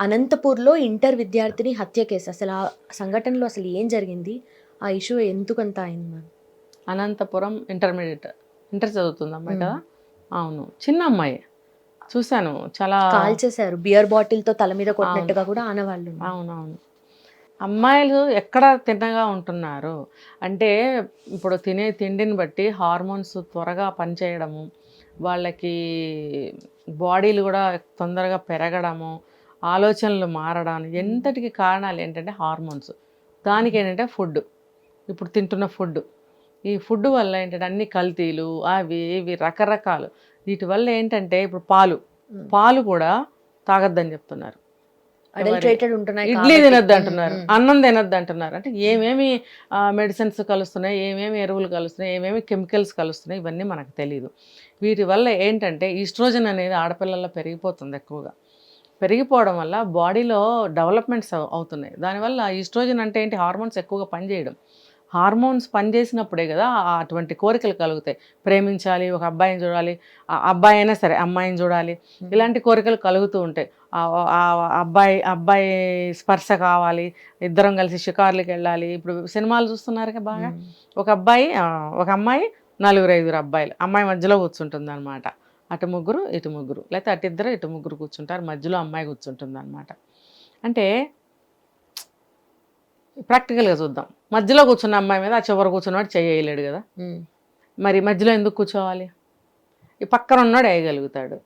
అనంతపూర్లో ఇంటర్ విద్యార్థిని హత్య కేసు. అసలు ఆ సంఘటనలో అసలు ఏం జరిగింది? ఆ ఇష్యూ ఎందుకంత అయింది మ్యామ్? అనంతపురం ఇంటర్మీడియట్. ఇంటర్ చదువుతుంది అమ్మాయి మ్మ్. కదా? అవును. చిన్న అమ్మాయి. చూశాను. చాలా కాల్ చేశారు. బియర్ బాటిల్తో తల మీద కొట్టినట్టుగా కూడా ఆనవాళ్ళు. అవునవును. అమ్మాయిలు ఎక్కడ తిన్నగా ఉంటున్నారు? అంటే ఇప్పుడు తినే తిండిని బట్టి హార్మోన్స్ త్వరగా పనిచేయడము వాళ్ళకి బాడీలు కూడా తొందరగా పెరగడము ఆలోచనలు మారడం ఎంతటికి కారణాలు ఏంటంటే హార్మోన్స్. దానికి ఏంటంటే ఫుడ్. ఇప్పుడు తింటున్న ఫుడ్. ఈ ఫుడ్ వల్ల ఏంటంటే అన్ని కల్తీలు అవి ఇవి రకరకాలు. వీటి వల్ల ఏంటంటే ఇప్పుడు పాలు. పాలు కూడా తాగొద్దని చెప్తున్నారు. ఇడ్లీ తినొద్దు అంటున్నారు. అన్నం తినొద్దు అంటున్నారు అంటే ఏమేమి మెడిసిన్స్ కలుస్తున్నాయి ఏమేమి ఎరువులు కలుస్తున్నాయి ఏమేమి కెమికల్స్ కలుస్తున్నాయి ఇవన్నీ మనకు తెలియదు వీటి వల్ల ఏంటంటే ఈస్ట్రోజన్ అనేది ఆడపిల్లల్లో పెరిగిపోతుంది ఎక్కువగా. పెరిగిపోవడం వల్ల బాడీలో డెవలప్మెంట్స్ అవు- అవుతున్నాయి. దానివల్ల ఈస్ట్రోజన్ అంటే ఏంటి? హార్మోన్స్ ఎక్కువగా పనిచేయడం. హార్మోన్స్ పనిచేసినప్పుడే కదా అటువంటి కోరికలు కలుగుతాయి. ప్రేమించాలి ఒక అబ్బాయిని చూడాలి ఆ అబ్బాయి అయినా సరే అమ్మాయిని చూడాలి ఇలాంటి కోరికలు కలుగుతూ ఉంటాయి. అబ్బాయి అబ్బాయి స్పర్శ కావాలి ఇద్దరం కలిసి షికార్లకు వెళ్ళాలి. ఇప్పుడు సినిమాలు చూస్తున్నారు కదా బాగా. ఒక అబ్బాయి ఒక అమ్మాయి నలుగురు ఐదుగురు అబ్బాయిలు. అమ్మాయి మధ్యలో కూర్చుంటుంది అనమాట అటు ముగ్గురు ఇటు ముగ్గురు. లేకపోతే అటు ఇద్దరు ఇటు ముగ్గురు కూర్చుంటారు. మధ్యలో అమ్మాయి కూర్చుంటుంది అనమాట అంటే ప్రాక్టికల్గా చూద్దాం. మధ్యలో కూర్చున్న అమ్మాయి మీద ఆ చివరి కూర్చున్నవాడు చేయలేడు కదా. మరి మధ్యలో ఎందుకు కూర్చోవాలి? ఈ పక్కన ఉన్నాడు వేయగలుగుతాడు.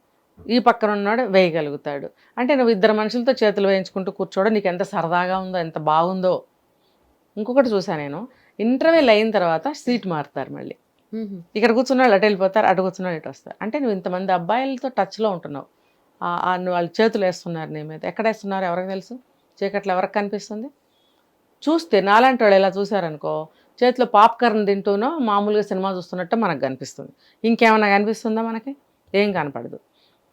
ఈ పక్కన ఉన్నాడు వేయగలుగుతాడు. అంటే నువ్వు ఇద్దరు మనుషులతో చేతులు వేయించుకుంటూ కూర్చోవడం నీకు ఎంత సరదాగా ఉందో ఎంత బాగుందో. ఇంకొకటి చూసాను నేను. ఇంటర్వెల్ అయిన తర్వాత సీట్ మారుతారు మళ్ళీ. ఇక్కడ కూర్చున్నాడు అటు వెళ్ళిపోతారు అటు కూర్చున్నాడు ఇటు వస్తారు. అంటే నువ్వు ఇంతమంది అబ్బాయిలతో టచ్లో ఉంటున్నావు. వాళ్ళు చేతులు వేస్తున్నారు నీ మీద. ఎక్కడ వేస్తున్నారు ఎవరికి తెలుసు? చీకట్లో ఎవరికి కనిపిస్తుంది? చూస్తే నాలాంటి వాళ్ళు ఇలా చూసారనుకో చేతిలో పాప్కార్న్ తింటూనో మామూలుగా సినిమా చూస్తున్నట్టు మనకు కనిపిస్తుంది. ఇంకేమైనా కనిపిస్తుందా మనకి? ఏం కనపడదు.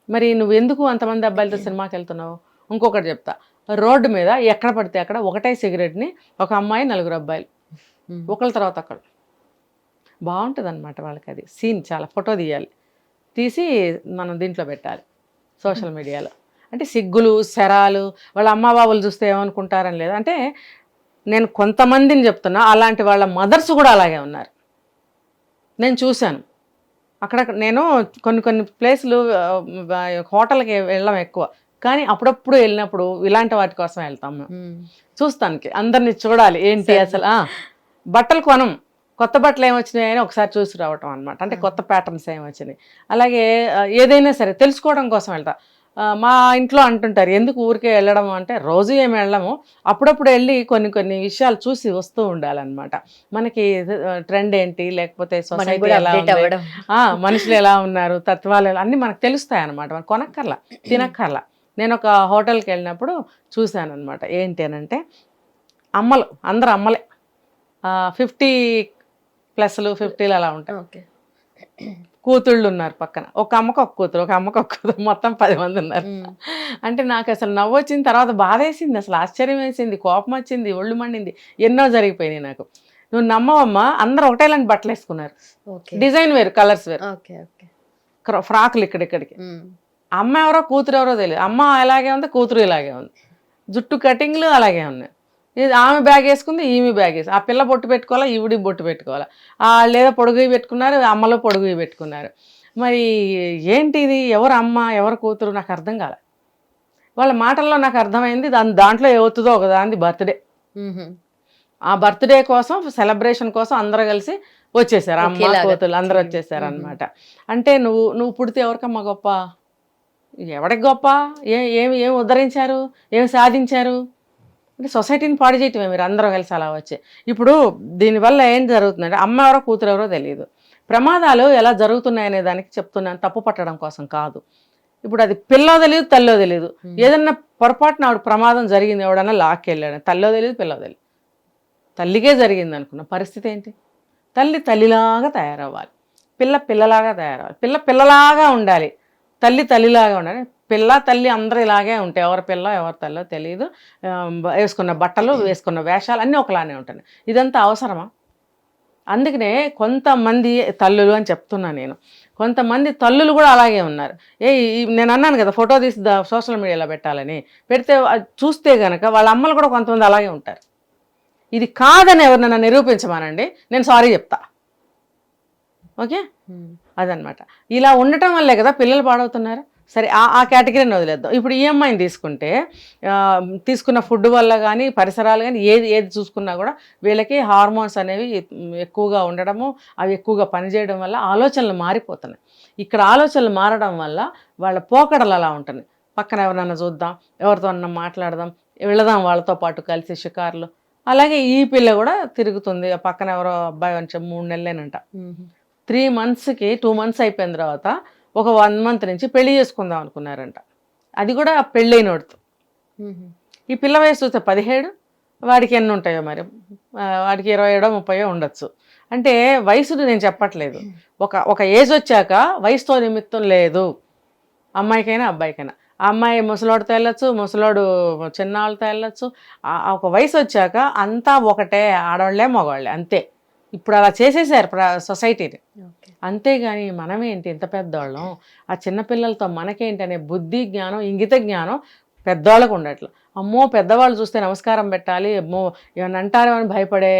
మరి నువ్వు ఎందుకు అంతమంది అబ్బాయిలతో సినిమాకి వెళ్తున్నావు? ఇంకొకటి చెప్తా. రోడ్డు మీద ఎక్కడ పడితే అక్కడ ఒకటే సిగరెట్ని ఒక అమ్మాయి నలుగురు అబ్బాయిలు. ఒకళ్ళ తర్వాత ఒకళ్ళు. బాగుంటుంది అనమాట వాళ్ళకి అది సీన్ చాలా ఫోటో తీయాలి. తీసి మనం దీంట్లో పెట్టాలి సోషల్ మీడియాలో. అంటే సిగ్గులు శరాలు వాళ్ళ అమ్మ బాబులు చూస్తే ఏమనుకుంటారని లేదు. అంటే నేను కొంతమందిని చెప్తున్నా అలాంటి వాళ్ళ మదర్స్ కూడా అలాగే ఉన్నారు. నేను చూశాను. అక్కడ నేను కొన్ని కొన్ని ప్లేసులు హోటల్కి వెళ్ళడం ఎక్కువ. కానీ అప్పుడప్పుడు వెళ్ళినప్పుడు ఇలాంటి వాటి కోసం వెళ్తాం మేము. చూస్తానికి అందరిని చూడాలి. ఏంటి. అసలు? బట్టలు కొనం. కొత్త బట్టలు ఏమొచ్చినాయి అని ఒకసారి చూసి రావటం అనమాట అంటే కొత్త ప్యాటర్న్స్ ఏమొచ్చినాయి. అలాగే ఏదైనా సరే తెలుసుకోవడం కోసం వెళ్తా. మా ఇంట్లో అంటుంటారు ఎందుకు ఊరికే వెళ్ళడం అంటే రోజు ఏమి వెళ్ళము. అప్పుడప్పుడు వెళ్ళి కొన్ని కొన్ని విషయాలు చూసి వస్తూ ఉండాలన్నమాట. మనకి ట్రెండ్ ఏంటి? లేకపోతే సొసైటీ ఎలా మనుషులు ఎలా ఉన్నారు? తత్వాలు అన్నీ మనకు తెలుస్తాయి అనమాట మనకు కొనక్కర్లా తినక్కర్లా. నేను ఒక హోటల్కి వెళ్ళినప్పుడు చూశాను అనమాట ఏంటి అని అంటే అమ్మలు అందరు అమ్మలే. ఫిఫ్టీ ప్లస్లు ఫిఫ్టీలు అలా ఉంటాయి. ఓకే. కూతుళ్ళు ఉన్నారు పక్కన. ఒక అమ్మకు ఒక కూతురు ఒక అమ్మకు ఒక కూతురు మొత్తం పది మంది ఉన్నారు. అంటే నాకు అసలు నవ్వు వచ్చిన తర్వాత బాధ వేసింది అసలు ఆశ్చర్యం వేసింది కోపం వచ్చింది ఒళ్ళు మండింది ఎన్నో జరిగిపోయినాయి నాకు. నువ్వు నమ్మవమ్మా అందరూ ఒకటేలాంటి బట్టలు వేసుకున్నారు. ఓకే. డిజైన్ వేరు కలర్స్ వేరు. Okay okay. క్ర- ఫ్రాకులు ఇక్కడిక్కడికి మ్మ్. అమ్మ ఎవరో కూతురు ఎవరో తెలియదు. అమ్మ అలాగే ఉంది కూతురు ఇలాగే ఉంది. జుట్టు కటింగ్లు అలాగే ఉన్నాయి. ఆమె బ్యాగ్ వేసుకుంది ఈమె బ్యాగ్ వేసి ఆ పిల్ల బొట్టు పెట్టుకోవాలా ఈవిడి బొట్టు పెట్టుకోవాలా? ఏదో పొడుగు పెట్టుకున్నారు అమ్మలో పొడుగు పెట్టుకున్నారు. మరి ఏంటి ఇది? ఎవరు అమ్మ ఎవరు కూతురు? నాకు అర్థం కాలే. వాళ్ళ మాటల్లో నాకు అర్థమైంది దాని దాంట్లో ఏమవుతుందో ఒక దాని బర్త్డే. ఆ బర్త్డే కోసం సెలబ్రేషన్ కోసం అందరూ కలిసి వచ్చేసారు. అమ్మ. కూతురు అందరూ. వచ్చేసారు అనమాట అంటే నువ్వు నువ్వు పుడితే ఎవరికమ్మా గొప్ప? ఎవరికి గొప్ప? ఏ ఏమి ఏం ఉద్ధరించారు? ఏం సాధించారు? అంటే సొసైటీని పాడు చేయటమే మీరు అందరూ కలిసి అలా వచ్చి. ఇప్పుడు దీనివల్ల ఏం జరుగుతుందంటే అమ్మ ఎవరో కూతురు ఎవరో తెలియదు. ప్రమాదాలు ఎలా జరుగుతున్నాయి అనే దానికి చెప్తున్నాను తప్పు పట్టడం కోసం కాదు. ఇప్పుడు అది పిల్లో తెలియదు తల్లో తెలియదు. ఏదన్నా పొరపాటున ఆవిడ ప్రమాదం జరిగింది ఎవడన్నా లాక్కి వెళ్ళాడు తల్లో తెలియదు పిల్లో తెలియదు. తల్లికే జరిగింది అనుకున్న పరిస్థితి ఏంటి? తల్లి తల్లిలాగా తయారవ్వాలి. పిల్ల పిల్లలాగా తయారవ్వాలి. పిల్ల పిల్లలాగా ఉండాలి. తల్లి తల్లిలాగా ఉండాలి. పిల్ల తల్లి అందరూ ఇలాగే ఉంటాయి ఎవరి పిల్ల ఎవరి తల్లో తెలియదు వేసుకున్న బట్టలు వేసుకున్న వేషాలు అన్నీ ఒకలానే ఉంటాయి. ఇదంతా అవసరమా? అందుకనే కొంతమంది తల్లులు అని చెప్తున్నా నేను. కొంతమంది తల్లులు కూడా అలాగే ఉన్నారు. ఏ ఈ- నేను అన్నాను కదా ఫోటో తీసి సోషల్ మీడియాలో పెట్టాలని. పెడితే అది చూస్తే కనుక వాళ్ళ అమ్మలు కూడా కొంతమంది అలాగే ఉంటారు. ఇది కాదని ఎవరినైనా నిరూపించమానండి. నేను సారీ చెప్తా. ఓకే. అదనమాట. ఇలా ఉండటం వల్లే కదా పిల్లలు పాడవుతున్నారు. సరే ఆ ఆ కేటగిరీని వదిలేద్దాం. ఇప్పుడు ఈఎంఐని తీసుకుంటే తీసుకున్న ఫుడ్ వల్ల కానీ పరిసరాలు కానీ ఏది ఏది చూసుకున్నా కూడా వీళ్ళకి హార్మోన్స్ అనేవి ఎక్కువగా ఉండడము అవి ఎక్కువగా పనిచేయడం వల్ల ఆలోచనలు మారిపోతున్నాయి. ఇక్కడ ఆలోచనలు మారడం వల్ల వాళ్ళ పోకడలు అలా ఉంటున్నాయి. పక్కన ఎవరన్నా చూద్దాం ఎవరితో అన్నా మాట్లాడదాం వెళదాం వాళ్ళతో పాటు కలిసి షికార్లు. అలాగే ఈ పిల్ల కూడా తిరుగుతుంది. పక్కన ఎవరో అబ్బాయి కొంచెం మూడు నెలలేనంట. త్రీ మంత్స్కి టూ మంత్స్ అయిపోయిన తర్వాత ఒక వన్ మంత్ నుంచి పెళ్ళి చేసుకుందాం అనుకున్నారంట. అది కూడా పెళ్ళైనోడుతో. ఈ పిల్ల వయసు చూస్తే పదిహేడు వాడికి ఎన్ని ఉంటాయో మరి? వాడికి ఇరవై ఏడో ముప్పయో ఉండొచ్చు. అంటే వయసుని నేను చెప్పట్లేదు. ఒక ఒక ఏజ్ వచ్చాక వయసుతో నిమిత్తం లేదు. అమ్మాయికైనా అబ్బాయికైనా. ఆ అమ్మాయి ముసలోడితో వెళ్ళొచ్చు ముసలోడు చిన్నవాళ్ళతో వెళ్ళొచ్చు. ఒక వయసు వచ్చాక అంతా ఒకటే ఆడవాళ్ళే మగవాళ్ళే అంతే. ఇప్పుడు అలా చేసేసారు సొసైటీని. అంతేగాని మనమేంటి ఇంత పెద్దవాళ్ళం ఆ చిన్నపిల్లలతో మనకేంటి అనే బుద్ధి జ్ఞానం ఇంగిత జ్ఞానం పెద్దవాళ్ళకు ఉండట్ల. అమ్మో పెద్దవాళ్ళు చూస్తే నమస్కారం పెట్టాలి అమ్మో ఏమన్నా అంటారో అని భయపడే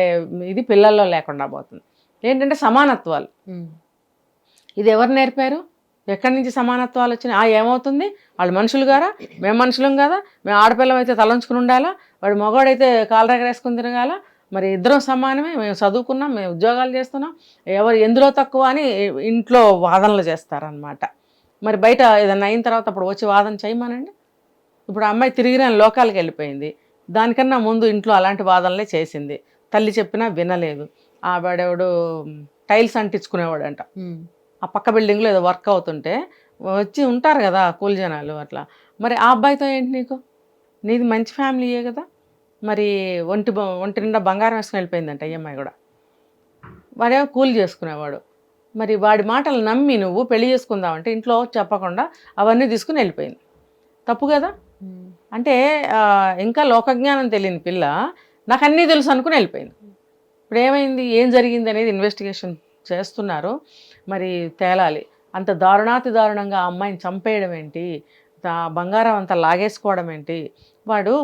ఇది పిల్లల్లో లేకుండా పోతుంది. ఏంటంటే సమానత్వాలు. ఇది ఎవరు నేర్పారు? ఎక్కడి నుంచి సమానత్వాలు వచ్చినాయి? ఆ ఏమవుతుంది? వాళ్ళు మనుషులు గారా? మేము మనుషులం కదా? మేము ఆడపిల్లం అయితే తలంచుకుని ఉండాలా? వాడు మగవాడైతే కాలు రగరేసుకుని తిరగాల? మరి ఇద్దరం సమానమే మేము చదువుకున్నాం మేము ఉద్యోగాలు చేస్తున్నాం. ఎవరు ఎందులో తక్కువ అని ఇంట్లో వాదనలు చేస్తారనమాట మరి బయట ఏదన్నా అయిన తర్వాత అప్పుడు వచ్చి వాదన చేయమనండి. ఇప్పుడు అమ్మాయి తిరిగిన లోకాలకు వెళ్ళిపోయింది. దానికన్నా ముందు ఇంట్లో అలాంటి వాదనలే చేసింది. తల్లి చెప్పినా వినలేదు. ఆ వాడెవడు టైల్స్ అంటించుకునేవాడంట. ఆ పక్క బిల్డింగ్లో ఏదో వర్క్ అవుతుంటే వచ్చి ఉంటారు కదా కూలి జనాలు అట్లా. మరి ఆ అబ్బాయితో ఏంటి నీకు? నీది మంచి ఫ్యామిలీయే కదా. మరి ఒంటి ఒంటి నిండా బంగారం వేసుకుని వెళ్ళిపోయిందంట ఈ అమ్మాయి కూడా. వాడేమో కూలి చేసుకునేవాడు. మరి వాడి మాటలు నమ్మి నువ్వు పెళ్ళి చేసుకుందామంటే ఇంట్లో చెప్పకుండా అవన్నీ తీసుకుని వెళ్ళిపోయింది. తప్పు కదా? అంటే ఇంకా లోకజ్ఞానం తెలియని పిల్ల నాకు అన్నీ తెలుసు అనుకుని వెళ్ళిపోయింది. ఇప్పుడు ఏమైంది? ఏం జరిగింది అనేది ఇన్వెస్టిగేషన్ చేస్తున్నారు. మరి తేలాలి. అంత దారుణాతి దారుణంగా ఆ అమ్మాయిని చంపేయడం ఏంటి? బంగారం అంతా లాగేసుకోవడం ఏంటి? వాడు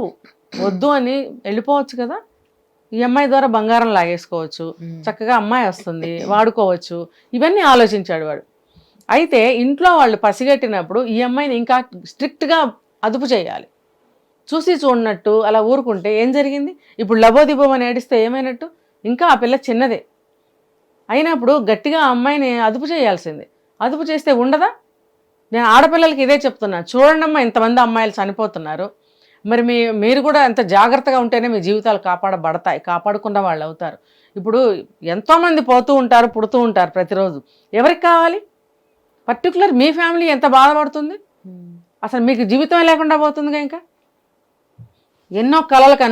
వద్దు అని వెళ్ళిపోవచ్చు కదా. ఈ అమ్మాయి ద్వారా బంగారం లాగేసుకోవచ్చు. చక్కగా అమ్మాయి వస్తుంది వాడుకోవచ్చు. ఇవన్నీ ఆలోచించాడు వాడు. అయితే ఇంట్లో వాళ్ళు పసిగట్టినప్పుడు ఈ అమ్మాయిని ఇంకా స్ట్రిక్ట్గా అదుపు చేయాలి. చూసి చూడనట్టు అలా ఊరుకుంటే ఏం జరిగింది? ఇప్పుడు లబోదిబోం అని ఏడిస్తే ఏమైనట్టు? ఇంకా ఆ పిల్ల చిన్నదే. అయినప్పుడు గట్టిగా ఆ అమ్మాయిని అదుపు చేయాల్సింది. అదుపు చేస్తే ఉండదా? నేను ఆడపిల్లలకి ఇదే చెప్తున్నా. చూడండమ్మా ఇంతమంది అమ్మాయిలు చనిపోతున్నారు. మరి మీ మీరు కూడా ఎంత జాగ్రత్తగా ఉంటేనే మీ జీవితాలు కాపాడబడతాయి కాపాడుకున్న వాళ్ళు అవుతారు. ఇప్పుడు ఎంతోమంది పోతూ ఉంటారు పుడుతూ ఉంటారు ప్రతిరోజు. ఎవరికి కావాలి? పర్టికులర్ మీ ఫ్యామిలీ ఎంత బాధపడుతుంది. అసలు మీకు జీవితం లేకుండా పోతుందిగా ఇంకా? ఎన్నో కళలకు